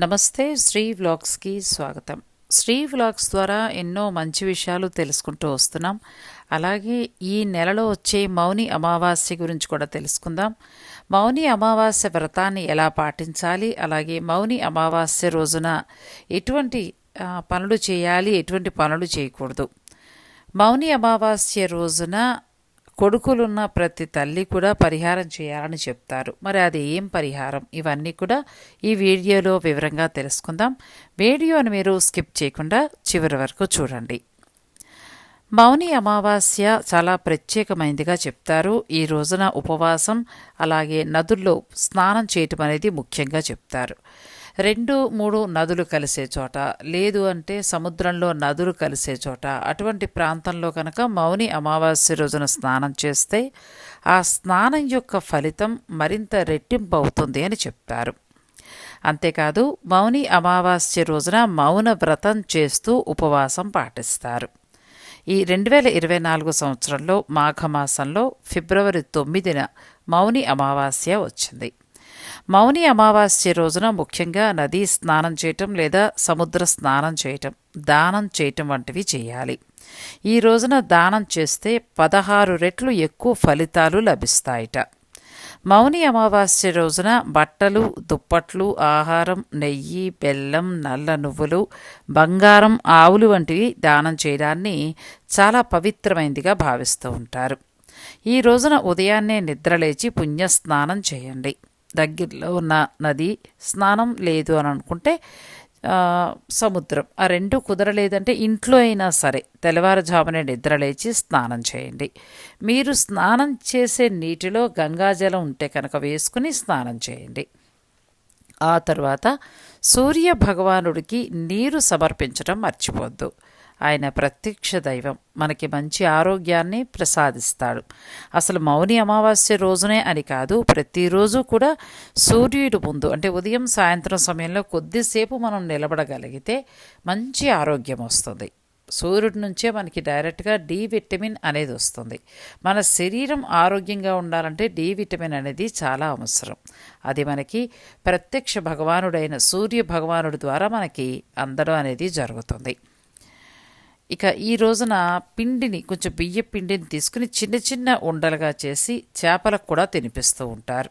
నమస్తే శ్రీ వ్లాగ్స్కి స్వాగతం. శ్రీ వ్లాగ్స్ ద్వారా ఎన్నో మంచి విషయాలు తెలుసుకుంటూ వస్తున్నాం. అలాగే ఈ నెలలో వచ్చే మౌని అమావాస్య గురించి కూడా తెలుసుకుందాం. మౌని అమావాస్య వ్రతాన్ని ఎలా పాటించాలి? అలాగే మౌని అమావాస్య రోజున ఎటువంటి పనులు చేయాలి? ఎటువంటి పనులు చేయకూడదు? మౌని అమావాస్య రోజున కొడుకులున్న ప్రతి తల్లి కూడా పరిహారం చేయాలని చెప్తారు. మరి అది ఏం పరిహారం? ఇవన్నీ కూడా ఈ వీడియోలో వివరంగా తెలుసుకుందాం. వీడియోను మీరు స్కిప్ చేయకుండా చివరి వరకు చూడండి. మౌని అమావాస్య చాలా ప్రత్యేకమైనదిగా చెప్తారు. ఈ రోజున ఉపవాసం అలాగే నదుల్లో స్నానం చేయటం అనేది ముఖ్యంగా చెప్తారు. రెండు మూడు నదులు కలిసే చోట లేదు అంటే సముద్రంలో నదులు కలిసే చోట అటువంటి ప్రాంతంలో కనుక మౌని అమావాస్య రోజున స్నానం చేస్తే ఆ స్నానం యొక్క ఫలితం మరింత రెట్టింపు అవుతుంది అని చెప్తారు అంతేకాదు మౌని అమావాస్య రోజున మౌన వ్రతం చేస్తూ ఉపవాసం పాటిస్తారు. ఈ రెండు వేల ఇరవై నాలుగు సంవత్సరంలో మాఘమాసంలో ఫిబ్రవరి తొమ్మిదిన మౌని అమావాస్య వచ్చింది. మౌని అమావాస్య రోజున ముఖ్యంగా నదీ స్నానం చేయటం లేదా సముద్ర స్నానం చేయటం దానం చేయటం వంటివి చేయాలి. ఈ రోజున దానం చేస్తే పదహారు రెట్లు ఎక్కువ ఫలితాలు లభిస్తాయట. మౌని అమావాస్య రోజున బట్టలు దుప్పట్లు ఆహారం నెయ్యి బెల్లం నల్ల నువ్వులు బంగారం ఆవులు వంటివి దానం చేయడాన్ని చాలా పవిత్రమైందిగా భావిస్తూ ఉంటారు. ఈ రోజున ఉదయాన్నే నిద్రలేచి పుణ్యస్నానం చేయండి. దగ్గరలో ఉన్న నది స్నానం లేదు అని అనుకుంటే సముద్రం. ఆ రెండు కుదరలేదంటే ఇంట్లో అయినా సరే తెల్లవారుజామునే నిద్రలేచి స్నానం చేయండి. మీరు స్నానం చేసే నీటిలో గంగాజలం ఉంటే కనుక వేసుకుని స్నానం చేయండి. ఆ తర్వాత సూర్య భగవానుడికి నీరు సమర్పించడం మర్చిపోద్దు. ఆయన ప్రత్యక్ష దైవం. మనకి మంచి ఆరోగ్యాన్ని ప్రసాదిస్తాడు. అసలు మౌని అమావాస్య రోజునే అని కాదు ప్రతిరోజు కూడా సూర్యుడు ముందు అంటే ఉదయం సాయంత్రం సమయంలో కొద్దిసేపు మనం నిలబడగలిగితే మంచి ఆరోగ్యం వస్తుంది. సూర్యుడి నుంచే మనకి డైరెక్ట్గా డి విటమిన్ అనేది వస్తుంది. మన శరీరం ఆరోగ్యంగా ఉండాలంటే డి విటమిన్ అనేది చాలా అవసరం. అది మనకి ప్రత్యక్ష భగవానుడైన సూర్య భగవానుడి ద్వారా మనకి అందడం అనేది జరుగుతుంది. ఇక ఈ రోజున పిండిని కొంచెం బియ్య పిండిని తీసుకుని చిన్న చిన్న ఉండలుగా చేసి చేపలకు కూడా తినిపిస్తూ ఉంటారు.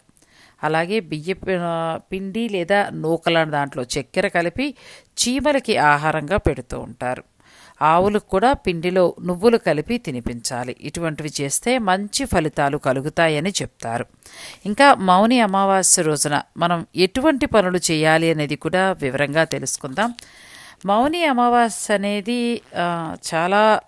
అలాగే బియ్య పిండి లేదా నూకల దాంట్లో చక్కెర కలిపి చీమలకి ఆహారంగా పెడుతూ ఉంటారు. ఆవులకు కూడా పిండిలో నువ్వులు కలిపి తినిపించాలి. ఇటువంటివి చేస్తే మంచి ఫలితాలు కలుగుతాయని చెప్తారు. ఇంకా మౌని అమావాస్య రోజున మనం ఎటువంటి పనులు చేయాలి అనేది కూడా వివరంగా తెలుసుకుందాం. మౌని అమావాస్య అనేది చాలా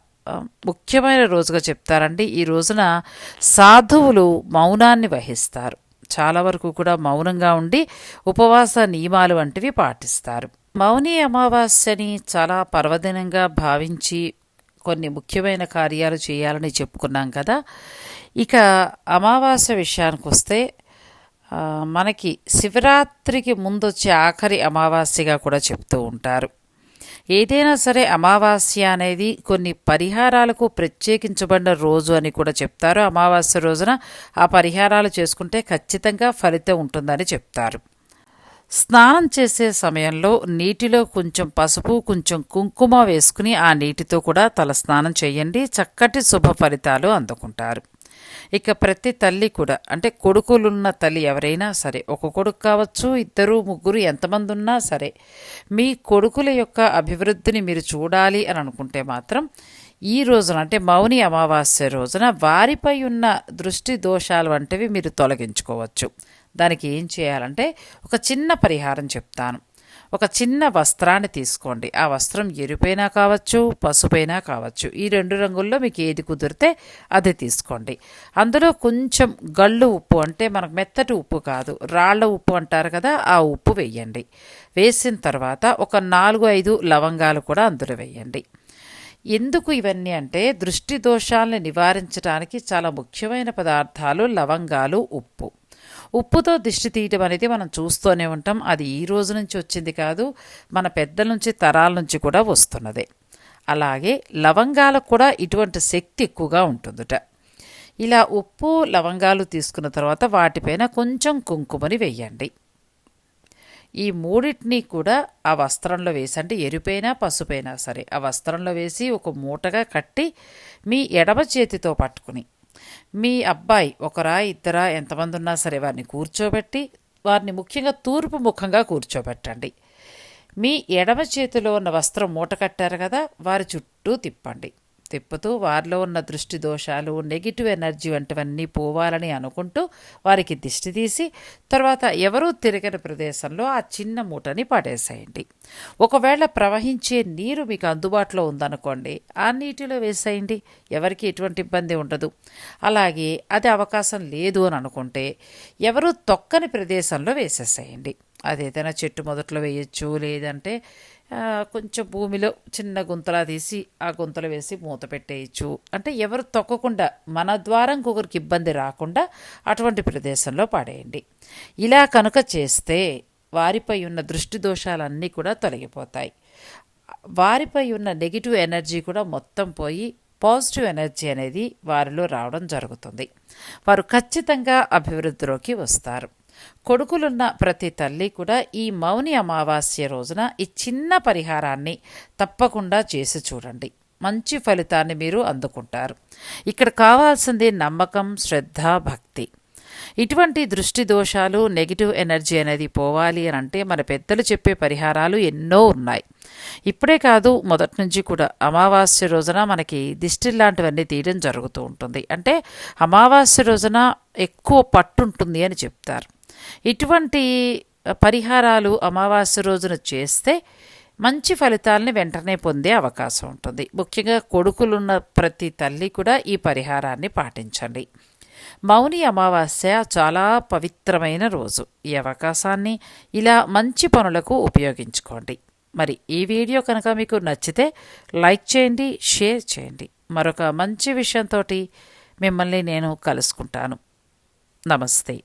ముఖ్యమైన రోజుగా చెప్తారండి. ఈ రోజున సాధువులు మౌనాన్ని వహిస్తారు. చాలా వరకు కూడా మౌనంగా ఉండి ఉపవాస నియమాలు వంటివి పాటిస్తారు. మౌని అమావాస్యని చాలా పర్వదినంగా భావించి కొన్ని ముఖ్యమైన కార్యాలు చేయాలని చెప్పుకున్నాం కదా. ఇక అమావాస్య విషయానికి వస్తే మనకి శివరాత్రికి ముందు వచ్చే ఆఖరి అమావాస్యగా కూడా చెప్తూ ఉంటారు. ఏదైనా సరే అమావాస్య అనేది కొన్ని పరిహారాలకు ప్రత్యేకించబడిన రోజు అని కూడా చెప్తారు. అమావాస్య రోజున ఆ పరిహారాలు చేసుకుంటే ఖచ్చితంగా ఫలితం ఉంటుందని చెప్తారు. స్నానం చేసే సమయంలో నీటిలో కొంచెం పసుపు కొంచెం కుంకుమ వేసుకుని ఆ నీటితో కూడా తల స్నానం చేయండి. చక్కటి శుభ ఫలితాలు అందుకుంటారు. ఇక ప్రతి తల్లి కూడా అంటే కొడుకులున్న తల్లి ఎవరైనా సరే ఒక కొడుకు కావచ్చు ఇద్దరు ముగ్గురు ఎంతమంది ఉన్నా సరే మీ కొడుకుల యొక్క అభివృద్ధిని మీరు చూడాలి అని అనుకుంటే మాత్రం ఈ రోజున అంటే మౌని అమావాస్య రోజున వారిపై ఉన్న దృష్టి దోషాలు వంటివి మీరు తొలగించుకోవచ్చు. దానికి ఏం చేయాలంటే ఒక చిన్న పరిహారం చెప్తాను. ఒక చిన్న వస్త్రాన్ని తీసుకోండి. ఆ వస్త్రం ఎరుపైనా కావచ్చు పసుపైనా కావచ్చు. ఈ రెండు రంగుల్లో మీకు ఏది కుదిరితే అది తీసుకోండి. అందులో కొంచెం గళ్ళు ఉప్పు అంటే మనకు మెత్తటి ఉప్పు కాదు రాళ్ళ ఉప్పు అంటారు కదా ఆ ఉప్పు వేయండి. వేసిన తర్వాత ఒక నాలుగు ఐదు లవంగాలు కూడా అందులో వేయండి. ఎందుకు ఇవన్నీ అంటే దృష్టి దోషాలను నివారించడానికి చాలా ముఖ్యమైన పదార్థాలు లవంగాలు ఉప్పు. ఉప్పుతో దిష్టి తీయటం అనేది మనం చూస్తూనే ఉంటాం. అది ఈ రోజు నుంచి వచ్చింది కాదు మన పెద్దల నుంచి తరాల నుంచి కూడా వస్తున్నదే. అలాగే లవంగాలకు కూడా ఇటువంటి శక్తి ఎక్కువగా ఉంటుందిట. ఇలా ఉప్పు లవంగాలు తీసుకున్న తర్వాత వాటిపైన కొంచెం కుంకుమని వెయ్యండి ఈ మూడింటిని కూడా ఆ వస్త్రంలో వేసి అంటే ఎరుపైనా పసుపైనా సరే ఆ వస్త్రంలో వేసి ఒక మూటగా కట్టి మీ ఎడమ చేతితో పట్టుకుని మీ అబ్బాయి ఒకరా ఇద్దరా ఎంతమంది ఉన్నా సరే వారిని కూర్చోబెట్టి వారిని ముఖ్యంగా తూర్పు ముఖంగా కూర్చోబెట్టండి. మీ ఎడమ చేతిలో ఉన్న వస్త్రం మూట కట్టారు కదా వారి చుట్టూ తిప్పండి. తిప్పుతూ వారిలో ఉన్న దృష్టి దోషాలు నెగిటివ్ ఎనర్జీ వంటివన్నీ పోవాలని అనుకుంటూ వారికి దిష్టి తీసి తర్వాత ఎవరూ తిరగని ప్రదేశంలో ఆ చిన్న మూటని పడేసేయండి. ఒకవేళ ప్రవహించే నీరు మీకు అందుబాటులో ఉందనుకోండి ఆ నీటిలో వేసేయండి. ఎవరికి ఎటువంటి ఇబ్బంది ఉండదు. అలాగే అది అవకాశం లేదు అని అనుకుంటే ఎవరు తొక్కని ప్రదేశంలో వేసేసేయండి. అది ఏదైనా చెట్టు మొదట్లో వేయచ్చు లేదంటే కొంచెం భూమిలో చిన్న గుంతలా తీసి ఆ గుంతలు వేసి మూత పెట్టేయచ్చు. అంటే ఎవరు తొక్కకుండా మన ద్వారా ఇంకొకరికి ఇబ్బంది రాకుండా అటువంటి ప్రదేశంలో పడేయండి. ఇలా కనుక చేస్తే వారిపై ఉన్న దృష్టి దోషాలన్నీ కూడా తొలగిపోతాయి. వారిపై ఉన్న నెగిటివ్ ఎనర్జీ కూడా మొత్తం పోయి పాజిటివ్ ఎనర్జీ అనేది వారిలో రావడం జరుగుతుంది. వారు ఖచ్చితంగా అభివృద్ధిలోకి వస్తారు. కొడుకులున్న ప్రతి తల్లి కూడా ఈ మౌని అమావాస్య రోజున ఈ చిన్న పరిహారాన్ని తప్పకుండా చేసి చూడండి. మంచి ఫలితాన్ని మీరు అందుకుంటారు. ఇక్కడ కావాల్సింది నమ్మకం శ్రద్ధ భక్తి. ఇటువంటి దృష్టి దోషాలు నెగిటివ్ ఎనర్జీ అనేది పోవాలి అని అంటే మన పెద్దలు చెప్పే పరిహారాలు ఎన్నో ఉన్నాయి. ఇప్పుడే కాదు మొదటి నుంచి కూడా అమావాస్య రోజున మనకి దిష్టి లాంటివన్నీ తీయడం జరుగుతూ ఉంటుంది. అంటే అమావాస్య రోజున ఎక్కువ పట్టుంటుంది అని చెప్తారు. ఇటువంటి పరిహారాలు అమావాస్య రోజున చేస్తే మంచి ఫలితాలని వెంటనే పొందే అవకాశం ఉంటుంది. ముఖ్యంగా కొడుకులున్న ప్రతి తల్లి కూడా ఈ పరిహారాన్ని పాటించండి. మౌని అమావాస్య చాలా పవిత్రమైన రోజు. ఈ అవకాశాన్ని ఇలా మంచి పనులకు ఉపయోగించుకోండి. మరి ఈ వీడియో కనుక మీకు నచ్చితే లైక్ చేయండి షేర్ చేయండి. మరొక మంచి విషయంతో మిమ్మల్ని నేను కలుసుకుంటాను. నమస్తే.